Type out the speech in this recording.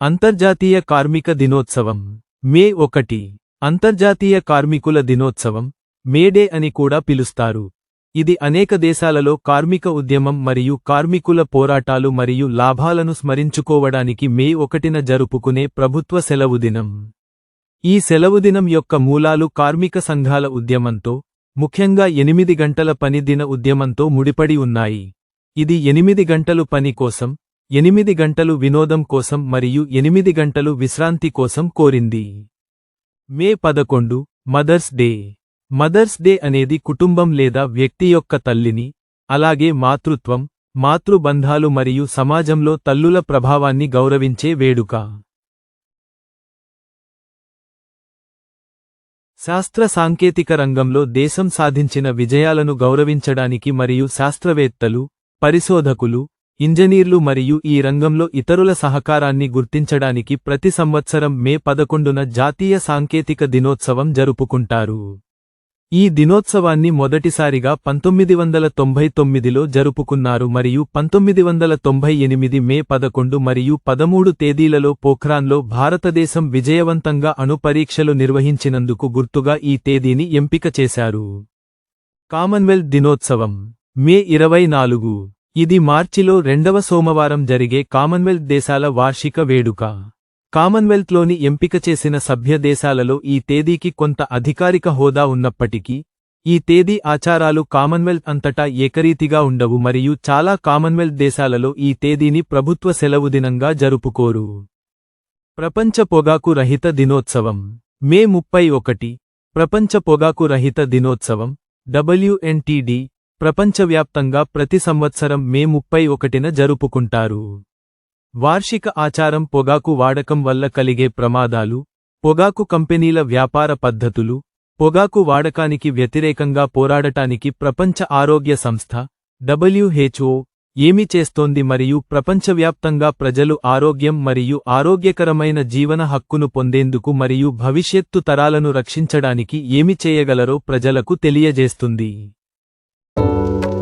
అంతర్జాతీయ కార్మిక దినోత్సవం మే ఒకటి. అంతర్జాతీయ కార్మికుల దినోత్సవం మేడే అని కూడా పిలుస్తారు. ఇది అనేక దేశాలలో కార్మిక ఉద్యమం మరియు కార్మికుల పోరాటాలు మరియు లాభాలను స్మరించుకోవడానికి మే ఒకటిన జరుపుకునే ప్రభుత్వ సెలవు దినం. ఈ సెలవుదినం యొక్క మూలాలు కార్మిక సంఘాల ఉద్యమంతో ముఖ్యంగా ఎనిమిది గంటల పని దిన ఉద్యమంతో ముడిపడి ఉన్నాయి. ఇది ఎనిమిది గంటలు పని కోసం ఎనిమిది గంటలు వినోదం కోసం మరియు ఎనిమిది గంటలు విశ్రాంతి కోసం కోరింది. మే పదకొండు మదర్స్ డే. మదర్స్ డే అనేది కుటుంబం లేదా వ్యక్తి యొక్క తల్లిని అలాగే మాతృత్వం మాతృబంధాలు మరియు సమాజంలో తల్లుల ప్రభావాన్ని గౌరవించే వేడుక. శాస్త్ర సాంకేతిక రంగంలో దేశం సాధించిన విజయాలను గౌరవించడానికి మరియు శాస్త్రవేత్తలు పరిశోధకులు ఇంజనీర్లు మరియు ఈ రంగంలో ఇతరుల సహకారాన్ని గుర్తించడానికి ప్రతి సంవత్సరం మే పదకొండున జాతీయ సాంకేతిక దినోత్సవం జరుపుకుంటారు. ఈ దినోత్సవాన్ని మొదటిసారిగా పంతొమ్మిది వందల తొంభై తొమ్మిదిలో జరుపుకున్నారు మరియు పంతొమ్మిది వందల తొంభై ఎనిమిది మే పదకొండు మరియు పదమూడు తేదీలలో పోఖ్రాన్లో భారతదేశం విజయవంతంగా అణుపరీక్షలు నిర్వహించినందుకు గుర్తుగా ఈ తేదీని ఎంపిక చేశారు. కామన్వెల్త్ దినోత్సవం మే ఇరవై నాలుగు. ఇది మార్చిలో రెండవ సోమవారం జరిగే కామన్వెల్త్ దేశాల వార్షిక వేడుక. కామన్వెల్త్లోని ఎంపిక చేసిన సభ్య దేశాలలో ఈ తేదీకి కొంత అధికారిక హోదా ఉన్నప్పటికీ ఈ తేదీ ఆచారాలు కామన్వెల్త్ అంతటా ఏకరీతిగా ఉండవు మరియు చాలా కామన్వెల్త్ దేశాలలో ఈ తేదీని ప్రభుత్వ సెలవు దినంగా జరుపుకోరు. ప్రపంచ పొగాకు రహిత దినోత్సవం. మే ముప్పై ఒకటి. ప్రపంచ పొగాకు రహిత దినోత్సవం. డబ్ల్యూఎన్టీడీ ప్రపంచవ్యాప్తంగా ప్రతి సంవత్సరం మే ముప్పై ఒకటిన జరుపుకుంటారు. వార్షిక ఆచారం పొగాకు వాడకం వల్ల కలిగే ప్రమాదాలు పొగాకు కంపెనీల వ్యాపార పద్ధతులు పొగాకు వాడకానికి వ్యతిరేకంగా పోరాడటానికి ప్రపంచ ఆరోగ్య సంస్థ డబ్ల్యూహెచ్ఓ ఏమి చేస్తోంది మరియు ప్రపంచవ్యాప్తంగా ప్రజలు ఆరోగ్యం మరియు ఆరోగ్యకరమైన జీవన హక్కును పొందేందుకు మరియు భవిష్యత్తు తరాలను రక్షించడానికి ఏమి చేయగలరో ప్రజలకు తెలియజేస్తుంది. Música